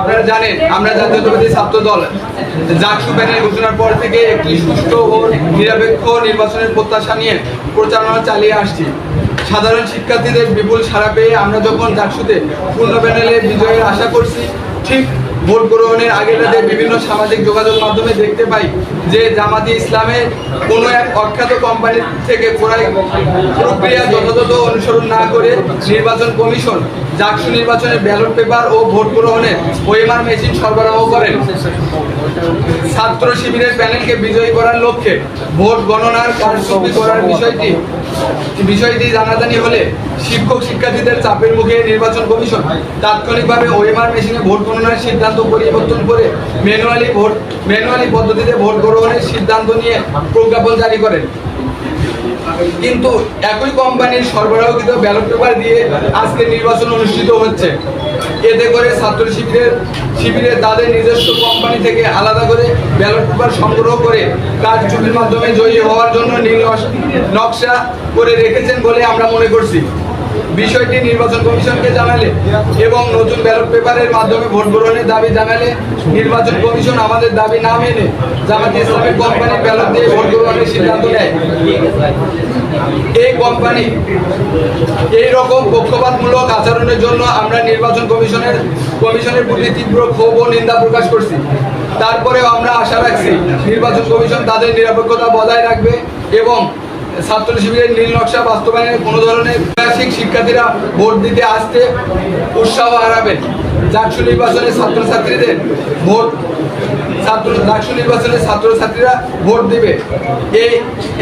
আপনারা জানেন, আমরা ছাত্র দল। জাকসু প্যানেল ঘোষণার পর থেকে একটি সুষ্ঠু ও নিরপেক্ষ নির্বাচনের প্রত্যাশা নিয়ে প্রচারণা চালিয়ে আসছি। সাধারণ শিক্ষার্থীদের বিপুল সাড়া পেয়ে আমরা যখন জাকসুতে পূর্ণ প্যানেলে বিজয়ের আশা করছি, ঠিক ভোট গ্রহণের আগে রাতে বিভিন্ন সামাজিক যোগাযোগ মাধ্যমে দেখতে পাই যে জামাতি ইসলামের কোনো এক অখ্যাত কোম্পানি থেকে ক্রয় প্রক্রিয়া যথাযথ অনুসরণ না করে নির্বাচন কমিশন জাকসু নির্বাচনের ব্যালট পেপার ও ভোট গ্রহণের ওয়েমার মেশিন সরবরাহ করেন। ছাত্র শিবিরের প্যানেলকে বিজয়ী করার লক্ষ্যে ভোট গণনার কারচুপি করার বিষয়টি বিষয়টি জানাজানি হলে শিক্ষক শিক্ষার্থীদের চাপের মুখে নির্বাচন কমিশন তাৎক্ষণিকভাবে ওএমআর মেশিনে ভোট গণনার সিদ্ধান্ত পরিবর্তন করে ম্যানুয়ালি ভোট, ম্যানুয়ালি পদ্ধতিতে ভোট গ্রহণের সিদ্ধান্ত নিয়ে প্রজ্ঞাপন জারি করেন। কিন্তু একই কোম্পানির সরবরাহকৃত ব্যালট পেপার দিয়ে আজকে নির্বাচন অনুষ্ঠিত হচ্ছে। এতে করে ছাত্র শিবিরের শিবিরে তাদের নিজস্ব কোম্পানি থেকে আলাদা করে ব্যালট পেপার সংগ্রহ করে কাজ কারচুপির মাধ্যমে জয়ী হওয়ার জন্য নীল নকশা করে রেখেছেন বলে আমরা মনে করছি। বিষয়টি নির্বাচন কমিশনকে জানালে এবং নতুন ব্যালট পেপারের মাধ্যমে ভোট গ্রহণের দাবি জানালে নির্বাচন কমিশন আমাদের দাবি না মেনে জামাত ইসলামের কোম্পানি ব্যালট দিয়ে ভোট গ্রহণের সিদ্ধান্ত নেয়। এই কোম্পানি এই রকম পক্ষপাতমূলক আচরণের জন্য আমরা নির্বাচন কমিশনের কমিশনের প্রতি তীব্র ক্ষোভ ও নিন্দা প্রকাশ করছি। তারপরেও আমরা আশা রাখছি নির্বাচন কমিশন তাদের নিরপেক্ষতা বজায় রাখবে এবং ছাত্র শিবিরের নীল নকশা বাস্তবায়নে কোনো ধরনের ঐতিহাসিক শিক্ষার্থীরা ভোট দিতে আসতে উৎসাহ হারাবেন। জাকসু নির্বাচনে ছাত্রছাত্রীদের ভোট ছাত্র ডাকসু নির্বাচনে ছাত্রছাত্রীরা ভোট দিবে। এই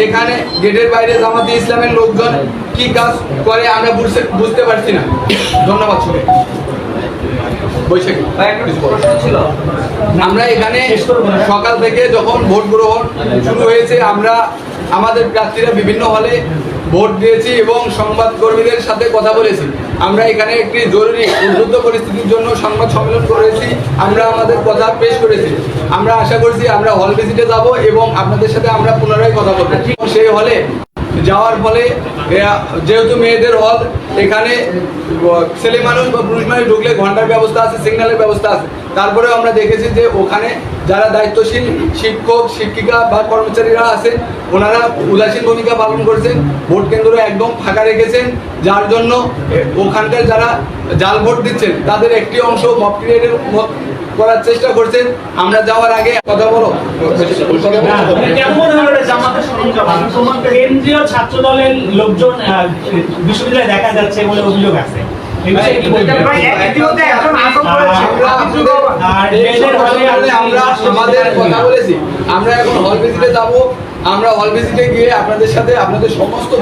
এখানে গেটের বাইরে জামাতে ইসলামের লোকজন কি কাজ করে আমরা বুঝতে বুঝতে পারছি না। ধন্যবাদ সবাই বৈশাখী আমরা এখানে সকাল থেকে যখন ভোট গ্রহণ শুরু হয়েছে আমরা আমাদের প্রার্থীরা বিভিন্ন হলে ভোট দিয়েছি এবং সংবাদকর্মীদের সাথে কথা বলেছি। আমরা এখানে একটি জরুরি উদ্বুদ্ধ পরিস্থিতির জন্য সংবাদ সম্মেলন করেছি। আমরা আমাদের কথা পেশ করেছি। আমরা আশা করছি আমরা হল ভিজিটে যাব এবং আপনাদের সাথে আমরা পুনরায় কথা বলব। সেই হলে যাওয়ার ফলে যেহেতু মেয়েদের হল, এখানে ছেলে মানুষ বা পুরুষ মানুষ ঢুকলে ঘণ্টার ব্যবস্থা আছে, সিগন্যালের ব্যবস্থা আছে। তারপরেও আমরা দেখেছি যে ওখানে যারা দায়িত্বশীল শিক্ষক, শিক্ষিকা বা কর্মচারীরা আছেন ওনারা উদাসীন ভূমিকা পালন করছেন, ভোট কেন্দ্র একদম ফাঁকা রেখেছেন, যার জন্য ওখানকার যারা জাল ভোট দিচ্ছেন, তাদের একটি অংশ ক্রিয়েটের করার চেষ্টা করছেন আমরা যাওয়ার আগে কথা বলো। কেন্দ্রীয় ছাত্র দলের লোকজন বিশ্ববিদ্যালয়ে দেখা যাচ্ছে বলে অভিযোগ আছে। আমরা আমাদের কথা বলেছি। আমরা এখন হল ভিজিটে যাব। আমরা হল ভিজিটে গিয়ে আপনাদের সাথে আপনাদের সমস্ত